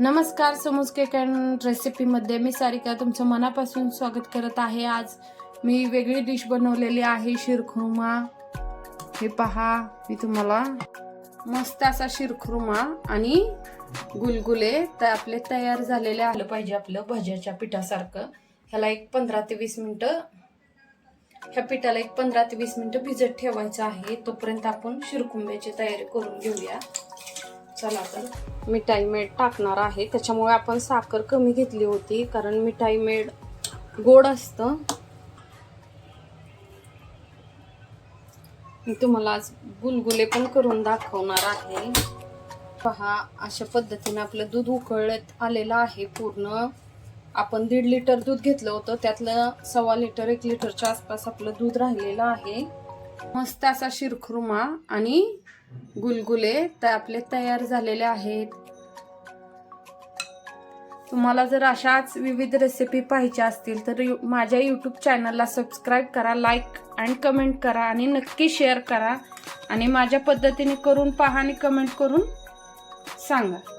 नमस्कार समोज cake and रेसिपीमध्ये मी सारिका तुमचं मनापासून स्वागत करत आहे. आज मी वेगळी डिश बनवलेली आहे शिरखुर्मा. हे पहा मी तुम्हाला मस्त असा शिरखुर्मा आणि गुलगुले तर आपले तयार झालेले आलं पाहिजे आपलं भज्याच्या पिठासारखं. ह्याला एक पंधरा ते वीस मिनटं ह्या पिठाला एक पंधरा ते वीस मिनटं भिजत ठेवायचं आहे. तोपर्यंत आपण शिरकुंब्याची तयारी करून घेऊया. चला तर मिठाई मेड टाकणार आहे. त्याच्यामुळे आपण साखर कमी घेतली होती कारण मिठाई मेड गोड असतं. मी तुम्हाला आज गुलगुले पण करून दाखवणार आहे. पहा अशा पद्धतीने आपलं दूध उकळत आलेलं आहे पूर्ण. आपण दीड लिटर दूध घेतलं होतं. त्यातलं सव्वा लिटर एक लिटरच्या आसपास आपलं दूध राहिलेलं आहे. मस्त असा शिरखुर्मा आणि गुलगुले तर आपले तयार झालेले आहेत. तुम्हाला जर अशाच विविध रेसिपी पाहिजे असतील तर यु- माझ्या यूट्यूब चॅनलला सबस्क्राईब करा लाईक आणि कमेंट करा आणि नक्की शेअर करा. आणि माझ्या पद्धतीने करून पहा आणि कमेंट करून सांगा.